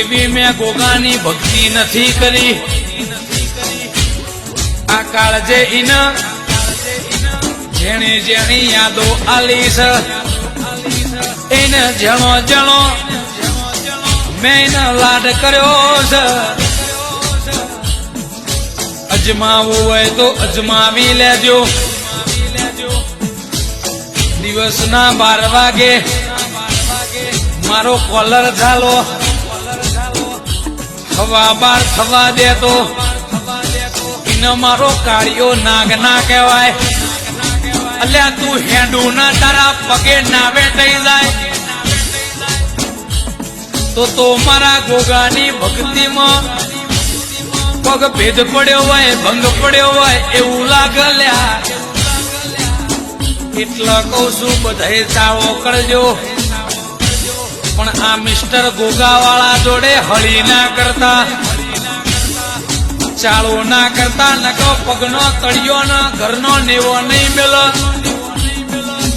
એવી મેં ગોગાની ભક્તિ નથી કરી. આ કાળજે ઇન જેણી જેણી યાદો આલીશ. એને જણો જણો મેં લાડ કર્યો છે. અજમાવું હોય તો અજમાવી લેજો. દિવસના બાર વાગે મારો કોલર ઝાલો. હવા બાર થવા દેતો. ઇન મારો કાળિયો નાગ ના કહેવાય. અલ્યા તું હેડું ના તારા પગે નાવે થઈ જાય. તો તો મારા ગોગાની ભક્તિમાં પગ ભેદ પડ્યો હોય, ભંગ પડ્યો હોય, એવું લાગે લ્યા કઉ છું બધાએ ચાળો કરજો. પણ આ મિસ્ટર ગોગાવાળા જોડે હળી ના કરતા. ચાળો ના કરતા નકો પગનો તળિયો ના, ઘરનો નેવો નહીં મેળવો